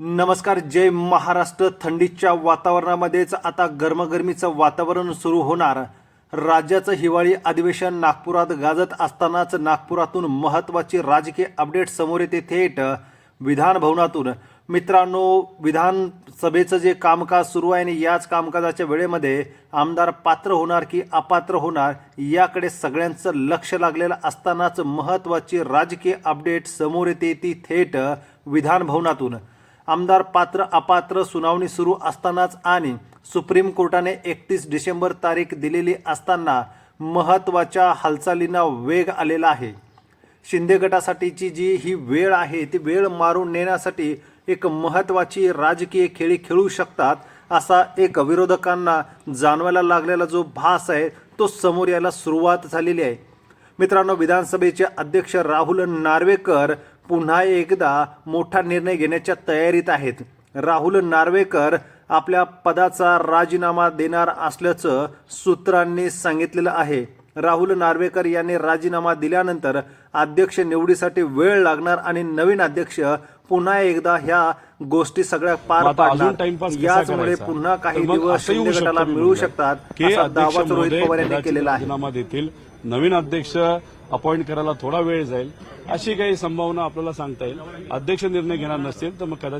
नमस्कार जय महाराष्ट्र. थंडीच्या वातावरणामध्येच आता गरमगरमीचं वातावरण सुरू होणार. राज्याचं हिवाळी अधिवेशन नागपुरात गाजत असतानाच नागपुरातून महत्त्वाची राजकीय अपडेट समोर येते थेट विधान भवनातून. मित्रांनो विधानसभेचं जे कामकाज सुरू आहे आणि याच कामकाजाच्या वेळेमध्ये आमदार पात्र होणार की अपात्र होणार याकडे सगळ्यांचं लक्ष लागलेलं असतानाच महत्त्वाची राजकीय अपडेट समोर येते ती थेट विधान भवनातून. आमदार पात्र अपात्र सुनावणी सुरू असतानाच आणि सुप्रीम कोर्टाने एकतीस डिसेंबर तारीख दिलेली असताना महत्त्वाच्या हालचालींना वेग आलेला आहे. शिंदे गटासाठीची जी ही वेळ आहे ती वेळ मारून नेण्यासाठी एक महत्त्वाची राजकीय खेळी खेळू शकतात असा एक विरोधकांना जाणवायला लागलेला जो भास आहे तो समोर यायला सुरुवात झालेली आहे. मित्रांनो विधानसभेचे अध्यक्ष राहुल नार्वेकर पुन्हा एकदा मोठा निर्णय घेण्याच्या तयारीत आहेत. राहुल नार्वेकर आपल्या पदाचा राजीनामा देणार असल्याचं सूत्रांनी सांगितलेलं आहे. राहुल नार्वेकर यांनी राजीनामा दिल्यानंतर अध्यक्ष निवडीसाठी वेळ लागणार आणि नवीन अध्यक्ष पुन्हा एकदा ह्या गोष्टी सगळ्या पार पाडणार. याचमुळे? पुन्हा काही दिवस गटाला मिळू म्हणतोय शकतात असा दावा रोहित पवार यांनी केलेला आहे. नवीन अध्यक्ष अपॉइंट करायला थोडा वेळ जाईल. अशी काही संभावना आपल्याला सांगता येईल. अध्यक्ष निर्णय घेणार नसतील तर मग कदाचित